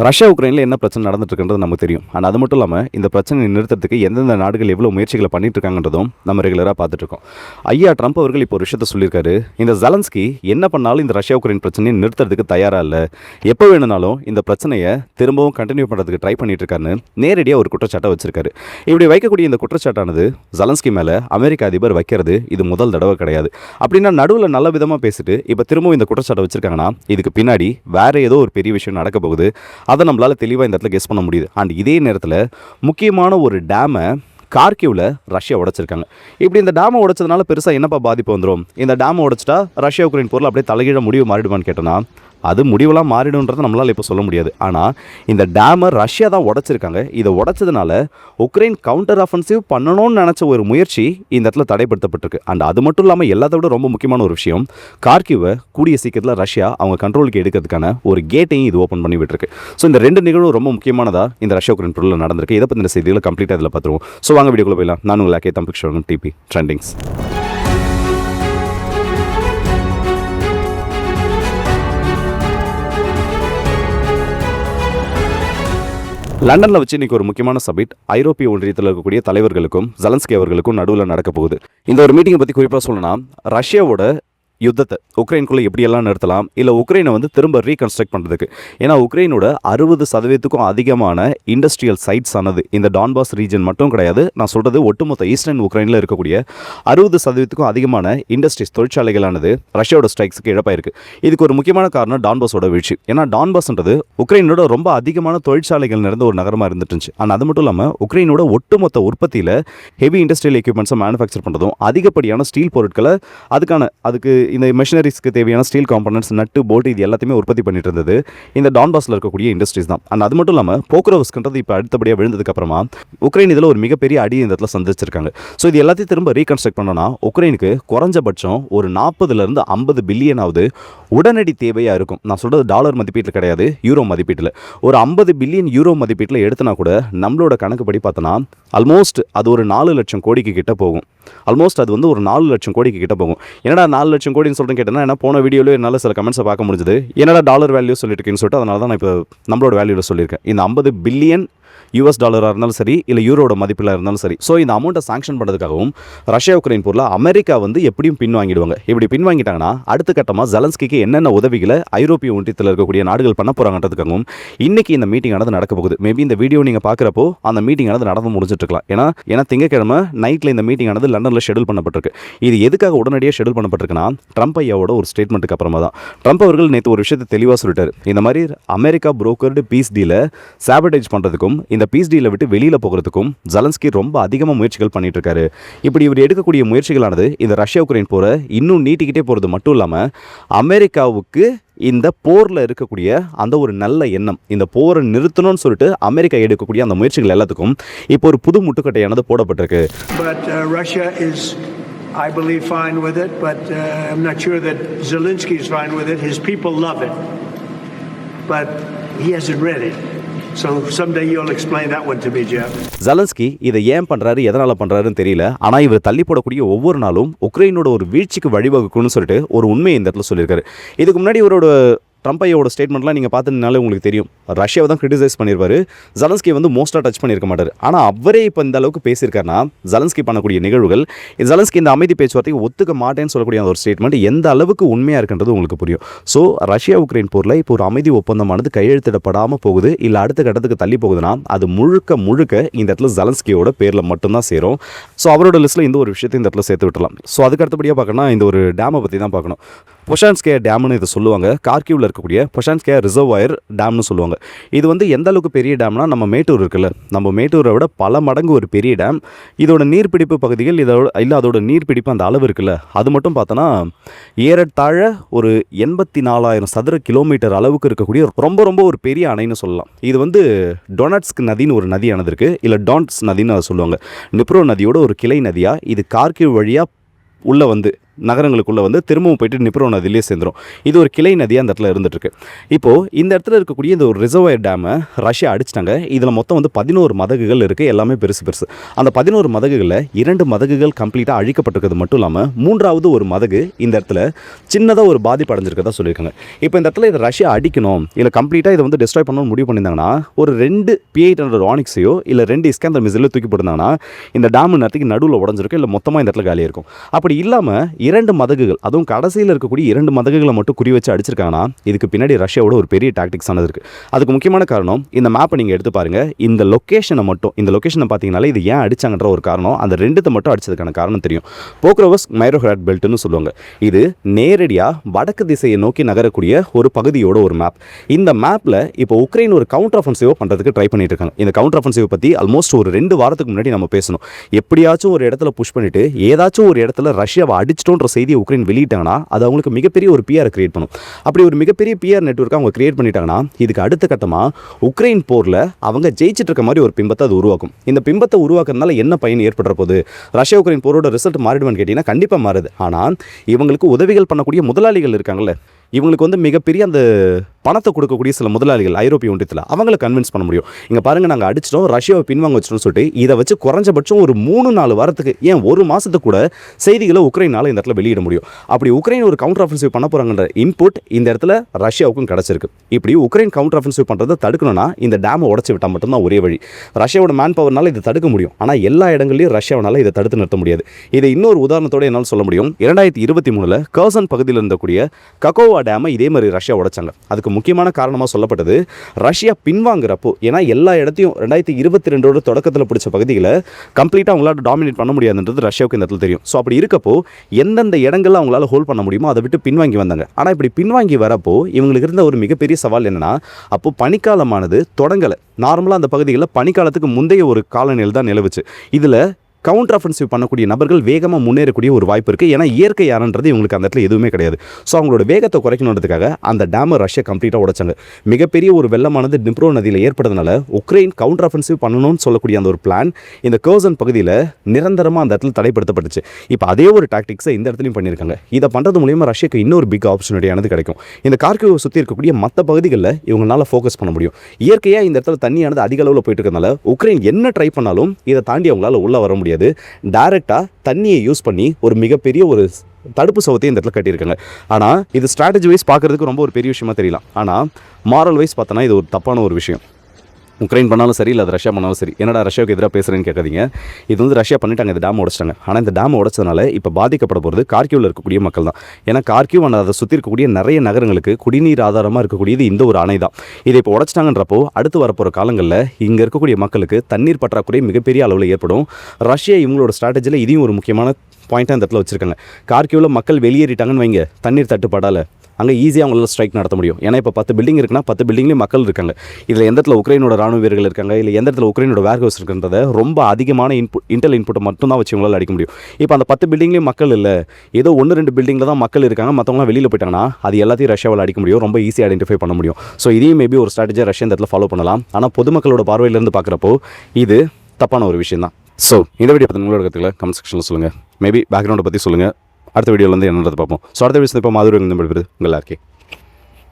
Russia உக்ரைனில் என்ன பிரச்சனை நடந்துட்டுருக்குன்றது நமக்கு தெரியும். ஆனால் அது மட்டும் இல்லாமல் இந்த பிரச்சனையை நிறுத்தத்துக்கு எந்தெந்த நாடுகள் எவ்வளோ முயற்சிகளை பண்ணிட்டு இருக்காங்கன்றதும் நம்ம ரெகுலராக பார்த்துட்ருக்கோம் ஐயா ட்ரம்ப் அவர்கள் இப்போ ஒரு விஷயத்த சொல்லியிருக்காரு. இந்த ஜலன்ஸ்கி என்ன பண்ணாலும் இந்த ரஷ்யா உக்ரைன் பிரச்சனையை நிறுத்துறதுக்கு தயாராக இல்லை. எப்போ வேணும்னாலும் இந்த பிரச்சனையை திரும்பவும் கண்டினியூ பண்ணுறதுக்கு ட்ரை பண்ணிட்டு இருக்காருன்னு நேரடியாக ஒரு குற்றச்சாட்டை வச்சிருக்காரு. இப்படி வைக்கக்கூடிய இந்த குற்றச்சாட்டானது ஜலன்ஸ்கி மேலே அமெரிக்க அதிபர் வைக்கிறது இது முதல் தடவை கிடையாது. அப்படின்னா நடுவில் நல்ல விதமாக பேசிட்டு இப்போ திரும்பவும் இந்த குற்றச்சாட்டை வச்சிருக்காங்கன்னா இதுக்கு பின்னாடி வேற ஏதோ ஒரு பெரிய விஷயம் நடக்க போகுது. அதை நம்மளால் தெளிவாக இந்த இடத்துல கெஸ் பண்ண முடியுது. அண்ட் இதே நேரத்தில் முக்கியமான ஒரு டேமை கார்கிவ்ல ரஷ்யா உடைச்சிருக்காங்க. இப்படி இந்த டேமை உடைச்சதுனால பெருசாக என்னப்பா பாதிப்பு வந்துடும் இந்த டேமை உடைச்சிட்டா ரஷ்யா உக்ரைன் பொருள் அப்படியே தலைகீழ முடிவு மாறிடுமான்னு கேட்டோன்னா அது முடிவெல்லாம் மாறிடும்ன்றதை நம்மளால் இப்போ சொல்ல முடியாது. ஆனால் இந்த டேமை ரஷ்யா தான் உடைச்சிருக்காங்க. இதை உடைச்சதுனால உக்ரைன் கவுண்டர் அஃபென்சிவ் பண்ணணும்னு நினச்ச ஒரு முயற்சி இந்த இடத்துல தடைப்படுத்தப்பட்டிருக்கு. அண்ட் அது மட்டும் இல்லாமல் எல்லாத்த விட ரொம்ப முக்கியமான ஒரு விஷயம் கார்கிவை கூடிய சீக்கிரத்தில் ரஷ்யா அவங்க கண்ட்ரோலுக்கு எடுக்கிறதுக்கான ஒரு கேட்டையும் இது ஓப்பன் பண்ணி விட்டுருக்கு. ஸோ இந்த ரெண்டு நிகழ்வும் ரொம்ப முக்கியமானதாக இந்த ரஷ்யா உக்ரைன் பொருளில் நடந்திருக்கு. இதை பற்றின செய்திகளை கம்ப்ளீட்டாக இதில் பார்த்துருவோம். ஸோ வாங்க வீடியோக்குள்ளே போயிடலாம். நான் உங்களுக்கு தம்பிக் ஷோகம் டிபி ட்ரெண்டிங்ஸ் லண்டனில் வச்சு இன்னைக்கு ஒரு முக்கியமான சபிட் ஐரோப்பிய ஒன்றியத்தில் இருக்கக்கூடிய தலைவர்களுக்கும் ஜலன்ஸ்கி அவர்களுக்கும் நடுவில் நடக்க போகுது. இந்த ஒரு மீட்டிங்கை பற்றி குறிப்பாக சொல்லணும்னா ரஷ்யாவோட யுத்தத்தை உக்ரைனுக்குள்ளே எப்படியெல்லாம் நிறுத்தலாம்? இல்லை உக்ரைனை வந்து திரும்ப ரீகன்ஸ்ட்ரக்ட் பண்ணுறதுக்கு ஏன்னா உக்ரைனோட அறுபது சதவீதத்துக்கும் அதிகமான இண்டஸ்ட்ரியல் சைட்ஸ் ஆனது இந்த டான்பாஸ் ரீஜன் மட்டும் கிடையாது. நான் சொல்கிறது ஒட்டுமொத்த ஈஸ்டர்ன் உக்ரைனில் இருக்கக்கூடிய அறுபது சதவீதத்துக்கும் அதிகமான இண்டஸ்ட்ரீஸ் தொழிற்சாலைகளானது ரஷ்யாவோட ஸ்ட்ரைக்ஸுக்கு இழப்பாயிருக்கு. இதுக்கு ஒரு முக்கியமான காரணம் டான்பாஸோட வீழ்ச்சி. ஏன்னா டான்பாஸ்ன்றது உக்ரைனோட ரொம்ப அதிகமான தொழிற்சாலைகள் நிறைந்த ஒரு நகரமாக இருந்துட்டு இருந்துச்சு ஆனால் அது மட்டும் இல்லாமல் உக்ரைனோட ஒட்டுமொத்த உற்பத்தியில் ஹெவி இண்டஸ்ட்ரியல் எக்யூப்மெண்ட்ஸை மேனுஃபேக்சர் பண்ணுறதும் அதிகப்படியான ஸ்டீல் பொருட்களை அதுக்கான அதுக்கு இந்த மிஷினரிஸ்க்கு தேவையான ஸ்டீல் காம்பனன்ட்ஸ் நட்டு போல்ட் இது எல்லாத்தையுமே உற்பத்தி பண்ணிட்டு இருந்தது. இந்த டான்பாஸில் இருக்கக்கூடிய இண்டஸ்ட்ரீஸ் தான். அண்ட் அது மட்டும் இல்லாமல் போக்குரவஸ்க்குன்றது இப்போ அடுத்தபடியாக விழுந்ததுக்கு அப்புறமா உக்ரைன் இதில் ஒரு மிகப்பெரிய அடி இந்த இடத்துல சந்திச்சிருக்காங்க. ஸோ இது எல்லாத்தையும் திரும்ப ரீகன்ஸ்ட்ரக்ட் பண்ணோன்னா உக்ரைனுக்கு குறைஞ்சபட்சம் ஒரு நாற்பதுலேருந்து ஐம்பது பில்லியனாவது உடனடி தேவையாக இருக்கும். நான் சொல்கிறது டாலர் மதிப்பீட்டில் கிடையாது யூரோ மதிப்பீட்டில். ஒரு ஐம்பது பில்லியன் யூரோ மதிப்பீட்டில் எடுத்தனா கூட நம்மளோட கணக்குப்படி பார்த்தோன்னா ஆல்மோஸ்ட் அது ஒரு நாலு லட்சம் கோடிக்கு கிட்ட போகும். ஆல்மோஸ்ட் அது வந்து ஒரு நாலு லட்சம் கோடிக்கு கிட்ட போகும். என்னடா நாலு லட்சம் கோடி அப்படின்னு சொல்கிறேன் கேட்டேன்னா ஏன்னா போன வீடியோவில் என்னால் சில கமெண்ட்ஸை பார்க்க முடிஞ்சது. என்னடா டாலர் வேல்யூ சொல்லிட்டு இருக்கேன்னு சொல்லிட்டு அதனால தான் நான் இப்போ நம்மளோட வேல்யூவில் சொல்லியிருக்கேன். இந்த ஐம்பது பில்லியன் யூஎஸ் டாலராக இருந்தாலும் சரி இல்லை யூரோட மதிப்பில் இருந்தாலும் சரி. ஸோ இந்த அமௌண்ட்டை சாங்ஷன் பண்ணுறதுக்காகவும் ரஷ்யா உக்ரைன் பொருளை அமெரிக்கா வந்து எப்படியும் பின்வாங்கிடுவாங்க. இப்படி பின்வாங்கிட்டாங்கன்னா அடுத்த கட்டமாக ஜலன்ஸ்கிக்கு என்னென்ன உதவிகளை ஐரோப்பிய ஒன்றியத்தில் இருக்கக்கூடிய நாடுகள் பண்ண போகிறாங்கன்றதுக்காகவும் இன்றைக்கி இந்த மீட்டிங் ஆனது நடக்க போகுது. மேபி இந்த வீடியோ நீங்கள் பார்க்குறப்போ அந்த மீட்டிங் ஆனது நடந்து முடிஞ்சிட்டு இருக்கலாம் ஏன்னா ஏன்னா திங்கக்கிழமை நைட்டில் இந்த மீட்டிங் ஆனது லண்டனில் ஷெடியூல் பண்ணப்பட்டிருக்கு. இது எதுக்காக உடனடியாக ஷெடியூல் பண்ணப்பட்டிருக்குன்னா ட்ரம்ப் ஐயாவோட ஒரு ஸ்டேட்மெண்ட்டுக்கு அப்புறமா தான். ட்ரம்ப் அவர்கள் நேற்று ஒரு விஷயத்தை தெளிவாக சொல்லிட்டார். இந்த மாதிரி அமெரிக்கா புரோக்கர்டு பீஸ் டீலை சாபடைஜ் பண்ணுறதுக்கும் இந்த பீஸ் டீலை விட்டு வெளியில் போகிறதுக்கும் ஜலன்ஸ்கி ரொம்ப அதிகமாக முயற்சிகள் பண்ணிட்டு இருக்காரு இப்படி இவர் எடுக்கக்கூடிய முயற்சிகளானது இந்த ரஷ்யா உக்ரைன் போரை இன்னும் நீட்டிக்கிட்டே போகிறது மட்டும் இல்லாமல் அமெரிக்காவுக்கு இந்த போரில் இருக்கக்கூடிய அந்த ஒரு நல்ல எண்ணம் இந்த போரை நிறுத்தணும்னு சொல்லிட்டு அமெரிக்கா எடுக்கக்கூடிய அந்த முயற்சிகள் எல்லாத்துக்கும் இப்போ ஒரு புது முட்டுக்கட்டையானது போடப்பட்டிருக்கு But Russia is I I believe, fine with it, but uh, I'm not sure that Zelensky is fine with it. His people love it. But he hasn't read it. Zelensky இதை ஏன் பண்ணுறாரு எதனால் பண்ணுறாருன்னு தெரியல. ஆனால் இவர் தள்ளி போடக்கூடிய ஒவ்வொரு நாளும் உக்ரைனோட ஒரு வீழ்ச்சிக்கு வழிவகுக்கும்னு சொல்லிட்டு ஒரு உண்மையை இந்த இடத்துல சொல்லியிருக்காரு. இதுக்கு முன்னாடி இவரோட ட்ரம்ப் ஐயோட ஸ்டேட்மெண்ட்லாம் நீங்கள் பார்த்துனாலே உங்களுக்கு தெரியும். ரஷ்யாவை தான் கிரிட்டிசைஸ் பண்ணியிருப்பாரு ஜலன்ஸ்கி வந்து மோஸ்ட்டாக டச் பண்ணியிருக்க மாட்டார். ஆனால் அவரே இப்போ இந்த அளவுக்கு பேசியிருக்காருன்னா ஜலன்ஸ்கி பண்ணக்கூடிய நிகழ்வுகள் ஜலன்ஸ்கி இந்த அமைதி பேச்சுவார்த்தைக்கு ஒத்துக்க மாட்டேன்னு சொல்லக்கூடிய அந்த ஒரு ஸ்டேட்மெண்ட் எந்த அளவுக்கு உண்மையாக இருக்கின்றது உங்களுக்கு புரியும். ஸோ ரஷ்யா உக்ரைன் போரில் இப்போ ஒரு அமைதி ஒப்பந்தமானது கையெழுத்திடப்படாமல் போகுது இல்லை அடுத்த கட்டத்துக்கு தள்ளி போகுதுன்னா அது முழுக்க முழுக்க இந்த இடத்துல ஜலன்ஸ்கியோட பேரில் மட்டும்தான் சேரும். ஸோ அவரோட லிஸ்ட்டில் இந்த ஒரு விஷயத்தை இந்த இடத்துல சேர்த்து விட்டுலாம் ஸோ அதுக்கு அடுத்தபடியாக பார்க்கணும்னா இந்த ஒரு டேமை பற்றி தான் பார்க்கணும். பொஷான்ஸ்கே டேம்னு இதை சொல்லுவாங்க. கார்கியூவில் இருக்கக்கூடிய பொஷான்ஸ்கே ரிசர்வாயர் டேம்னு சொல்லுவாங்க. இது வந்து எந்த அளவுக்கு பெரிய டேம்னா நம்ம மேட்டூர் இருக்குல்ல. நம்ம மேட்டூரை விட பல மடங்கு ஒரு பெரிய டேம். இதோட நீர்பிடிப்பு பகுதிகள் இதோட இல்லை அதோட நீர்பிடிப்பு அந்த அளவு இருக்குல்ல. அது மட்டும் பார்த்தோன்னா ஏறத்தாழ ஒரு எண்பத்தி நாலாயிரம் சதுர கிலோமீட்டர் அளவுக்கு இருக்கக்கூடிய ரொம்ப ரொம்ப ஒரு பெரிய அணைன்னு சொல்லலாம். இது வந்து டொனட்ஸ்க் நதின்னு ஒரு நதியானது இருக்குது இல்லை டான்ட்ஸ் நதின்னு அதை சொல்லுவாங்க. நிப்ரோ நதியோட ஒரு கிளை நதியாக இது கார்கிவ் வழியாக உள்ளே வந்து நகரங்களுக்குள்ளே வந்து திரும்பவும் போயிட்டு நிப்ரோ நதியிலே சேர்ந்துரும். இது ஒரு கிளை நதியாக அந்த இடத்துல இருந்துட்டு இப்போது இந்த இடத்துல இருக்கக்கூடிய இந்த ஒரு ரிசர்வாயர் டேமை ரஷ்யா அடிச்சிட்டாங்க. இதில் மொத்தம் வந்து பதினோரு மதகுகள் இருக்குது எல்லாமே பெருசு பெருசு. அந்த பதினோரு மதகுகளில் இரண்டு மதகுகள் கம்ப்ளீட்டாக அழிக்கப்பட்டிருக்கிறது மட்டும் இல்லாமல் மூன்றாவது ஒரு மதகு இந்த இடத்துல சின்னதாக ஒரு பாதிப்பு அடைஞ்சிருக்கதா சொல்லியிருக்காங்க. இப்போ இந்த இடத்துல இதை ரஷ்யா அடிக்கணும் இல்லை கம்ப்ளீட்டாக இதை வந்து டிஸ்ட்ராய் பண்ணணும்னு முடிவு பண்ணியிருந்தாங்கன்னா ஒரு ரெண்டு பிஐட் ஹண்ட்ரட் ஆனிக்ஸையோ இல்லை ரெண்டு இஸ்கேந்தர் மிசிலோ தூக்கி போட்டிருந்தாங்கன்னா இந்த டேமு நேரத்துக்கு நடுவில் உடஞ்சிருக்கும் இல்லை மொத்தமாக இந்த இடத்துல காலியாக இருக்கும் அப்படி இல்லாமல் இரண்டு மதகுகள் அதுவும் கடைசியில் இருக்கக்கூடிய இரண்டு மதகுகளை மட்டும் குறி வச்சு அடிச்சிருக்காங்கன்னா இதுக்கு பின்னாடி ரஷ்யாவோட ஒரு பெரிய டாக்டிக்ஸ் ஆனது இருக்குது அதுக்கு முக்கியமான காரணம் இந்த மேப்பை நீங்கள் எடுத்து பாருங்க. இந்த லொக்கேஷனை மட்டும் இந்த லொக்கேஷனை பார்த்தீங்கனாலே இது ஏன் அடிச்சாங்கன்ற ஒரு காரணம் அந்த ரெண்டுத்தை மட்டும் அடிச்சதுக்கான காரணம் தெரியும். போக்ரோவஸ் மைரோஹராட் பெல்ட்னு சொல்லுவாங்க. இது நேரடியாக வடக்கு திசையை நோக்கி நகரக்கூடிய ஒரு பகுதியோட ஒரு மேப் இந்த மேப்பில் இப்போ உக்ரைன் ஒரு கவுண்டர் அஃபென்சிவ் பண்ணுறதுக்கு ட்ரை பண்ணிட்டு இருக்காங்க. இந்த கவுண்டர் அஃபென்சிவ் பற்றி ஆல்மோஸ்ட் ஒரு ரெண்டு வாரத்துக்கு முன்னாடி நம்ம பேசணும். எப்படியாச்சும் ஒரு இடத்துல புஷ் பண்ணிட்டு ஏதாச்சும் ஒரு இடத்துல ரஷ்யாவை அடிச்சிட்டோன்ற செய்தியை உக்ரைன் வெளியிட்டாங்கன்னா அது அவங்களுக்கு மிகப்பெரிய ஒரு பிஆர் கிரியேட் பண்ணும். அப்படி ஒரு மிகப்பெரிய பிஆர் நெட்வொர்க் அவங்க கிரியேட் பண்ணிட்டாங்கன்னா இதுக்கு அடுத்த கட்டமாக உக்ரைன் போரில் அவங்க ஜெயிச்சிட்டு இருக்க மாதிரி ஒரு பிம்பத்தை அது உருவாக்கும். இந்த பிம்பத்தை உருவாக்குறதுனால என்ன பயன் ஏற்படுற போது? ரஷ்யா உக்ரைன் போரோட ரிசல்ட் மாறிடுவான்னு கேட்டிங்கன்னா கண்டிப்பாக மாறுது. ஆனால் இவங்களுக்கு உதவிகள் பண்ணக்கூடிய முதலாளிகள் இருக்காங்கல்ல இவங்களுக்கு வந்து மிகப்பெரிய அந்த பணத்தை கொடுக்கக்கூடிய சில முதலாளிகள் ஐரோப்பிய ஒன்றியத்தில். அவங்கள கன்வின்ஸ் பண்ண முடியும். இங்கே பாருங்கள் நாங்கள் அடிச்சிட்டோம் ரஷ்யாவை பின்வாங்க வச்சிட்டோம்னு சொல்லிட்டு இதை வச்சு குறைஞ்சபட்சம் ஒரு மூணு நாலு வாரத்துக்கு ஏன் ஒரு மாதத்துக்கு கூட செய்திகளை உக்ரைனால் இந்த இடத்துல வெளியிட முடியும். அப்படி உக்ரைன் ஒரு கவுண்டர் ஆஃபென்சிவ் பண்ண போகிறாங்கன்ற இன்புட் இந்த இடத்துல ரஷ்யாவுக்கும் கிடச்சிருக்கு. இப்படி உக்ரைன் கவுண்டர் ஆஃபென்சிவ் பண்ணுறதை தடுக்கணும்னா இந்த டேமை உடச்சி விட்டால் மட்டும்தான் ஒரே வழி. ரஷ்யாவோட மேன் பவர்னால இதை தடுக்க முடியும். ஆனால் எல்லா இடங்களையும் ரஷ்யாவனால இதை தடுத்து நிறுத்த முடியாது. இதை இன்னொரு உதாரணத்தோட என்னால் சொல்ல முடியும். இரண்டாயிரத்தி இருபத்தி மூணில் கர்சன் பகுதியில் இருந்தக்கூடிய ககோவா டேமை இதே மாதிரி ரஷ்யா உடைச்சாங்க. அதுக்கு முக்கியமான காரணமாக சொல்லப்பட்டது ரஷ்யா பின்வாங்குறப்போ ஏன்னா எல்லா இடத்தையும் ரெண்டாயிரத்தி இருபத்தி ரெண்டோட தொடக்கத்தில் பிடிச்ச பகுதியில் கம்ப்ளீட்டாக அவங்களால டாமினேட் பண்ண முடியாதுன்றது ரஷ்யாவுக்கு இந்த இடத்துல தெரியும். ஸோ அப்படி இருக்கப்போ எந்தெந்த இடங்களில் அவங்களால ஹோல்ட் பண்ண முடியுமோ அதை விட்டு பின்வாங்கி வந்தாங்க. ஆனால் இப்படி பின்வாங்கி வரப்போ இவங்களுக்கு இருந்த ஒரு மிகப்பெரிய சவால் என்னன்னா அப்போது பனிக்காலமானது தொடங்கலை. நார்மலாக அந்த பகுதிகளில் பனிக்காலத்துக்கு முந்தைய ஒரு காலநிலை தான் நிலவுச்சு. இதில் கவுண்டர் அஃபென்சிவ் பண்ணக்கூடிய நபர்கள் வேகமாக முன்னேறக்கூடிய ஒரு வாய்ப்பு இருக்குது ஏன்னா இயற்கை யாருன்றது இவங்களுக்கு அந்த இடத்துல எதுவுமே கிடையாது. ஸோ அவங்களோட வேகத்தை குறைக்கணுன்றதுக்காக அந்த டேமை ரஷ்யா கம்ப்ளீட்டாக உடைச்சாங்க. மிகப்பெரிய ஒரு வெள்ளமானது டிப்ரோ நதியில் ஏற்படுறதுனால உக்ரைன் கவுண்டர் அஃபென்சிவ் பண்ணணும்னு சொல்லக்கூடிய அந்த ஒரு பிளான் இந்த கர்சன் பகுதியில் நிரந்தரமாக அந்த இடத்துல தடைப்படுத்தப்பட்டுச்சு. இப்போ அதே ஒரு டாக்டிக்ஸை இந்த இடத்துலையும் பண்ணியிருக்காங்க. இதை பண்ணுறது மூலியமாக ரஷ்யாக்கு இன்னொரு பிக் ஆப்பர்ச்சுனிட்டியானது கிடைக்கும். இந்த கார்கிவை சுற்றி இருக்கக்கூடிய மற்ற பகுதிகளில் இவங்களால ஃபோக்கஸ் பண்ண முடியும். இயற்கையாக இந்த இடத்துல தண்ணியானது அதிக அளவில் போயிட்டு இருக்கறனால உக்ரைன் என்ன ட்ரை பண்ணாலும் இதை தாண்டி அவங்களால உள்ளே வர முடியாது. டைரெக்டாக தண்ணியை யூஸ் பண்ணி ஒரு மிகப்பெரிய ஒரு தடுப்பு சவத்தையும் இந்த இடத்துல கட்டியிருக்காங்க. ஆனால் இது ஸ்ட்ராட்டஜி வைஸ் பார்க்குறதுக்கு ரொம்ப ஒரு பெரிய விஷயமா தெரியலாம். ஆனால் மாரல் வைஸ் பார்த்தோன்னா இது ஒரு தப்பான ஒரு விஷயம். உக்ரைன் பண்ணாலும் சரி இல்லை அது ரஷ்யா பண்ணாலும் சரி என்னடா ரஷ்யாவுக்கு எதிராக பேசுகிறேன்னு கேட்காதீங்க. இது வந்து ரஷ்யா பண்ணிட்டாங்க இந்த டேம் உடைச்சிட்டாங்க. ஆனால் இந்த டேம் உடச்சதுனால இப்போ பாதிக்கப்பட போகிறது கார்கியூவில் இருக்கக்கூடிய மக்கள் தான். ஏன்னா கார்கியூ அதை சுற்றி இருக்கக்கூடிய நிறைய நகரங்களுக்கு குடிநீர் ஆதாரமாக இருக்கக்கூடியது இந்த ஒரு அணை தான். இதை இப்போ உடச்சிட்டாங்கன்றப்போ அடுத்து வரப்போகிற காலங்களில் இங்கே இருக்கக்கூடிய மக்களுக்கு தண்ணீர் பற்றாக்குறை மிகப்பெரிய அளவில் ஏற்படும். ரஷ்யா இவங்களோட ஸ்ட்ராட்டஜியில் இதையும் ஒரு முக்கியமான பாயிண்ட்டாக இந்த இடத்துல வச்சுருக்காங்க. கார்கியூவில் மக்கள் வெளியேறிட்டாங்கன்னு வைங்க. தண்ணீர் தட்டுப்பாடால். அங்கே ஈஸியாக அவங்களால ஸ்ட்ரைக் நடத்த முடியும். ஏன்னா இப்போ பத்து பில்டிங் இருக்குன்னா பத்து பில்டிங்லேயும் மக்கள் இருக்காங்க. இதில் எந்த இடத்துல உக்ரைனோட ராணுவ வீரர்கள் இருக்காங்க? இல்லை எந்த இடத்துல உக்ரைனோட வேர் ஹவுஸ் இருக்குன்றத ரொம்ப அதிகமான இன்புட் இன்டெல் இன்புட்டை மட்டும் தான் வச்சு உங்களால் அடிக்க முடியும். இப்போ அந்த பத்து பில்டிங்லேயும் மக்கள் இல்லை. ஏதோ ஒன்று ரெண்டு பில்டிங்கில் தான் மக்கள் இருக்காங்க. மற்றவங்களாம் வெளியில் போயிட்டாங்கன்னா அது எல்லாத்தையும் ரஷ்யாவில் அடிக்க முடியும். ரொம்ப ஈஸியாக ஐடென்டிஃபை பண்ண முடியும். ஸோ இதையும் மேபி ஒரு ஸ்ட்ராட்டஜி ரஷ்யா இந்த இடத்துல ஃபாலோ பண்ணலாம். ஆனால் பொதுமக்களோட பார்வையிலேருந்து பார்க்குறப்போ இது தப்பான ஒரு விஷயம் தான் ஸோ இந்த வீடியோ பற்றி உங்களோட கமெண்ட் செக்ஷனில் சொல்லுங்கள் மேபி பேக்ரவுண்டை பற்றி சொல்லுங்கள் அடுத்த வீடியோவில் வந்து என்னன்றது பார்ப்போம். ஸோ அடுத்த வீடியோ இப்போ மாதிரி உங்கள் எல்லாருக்கே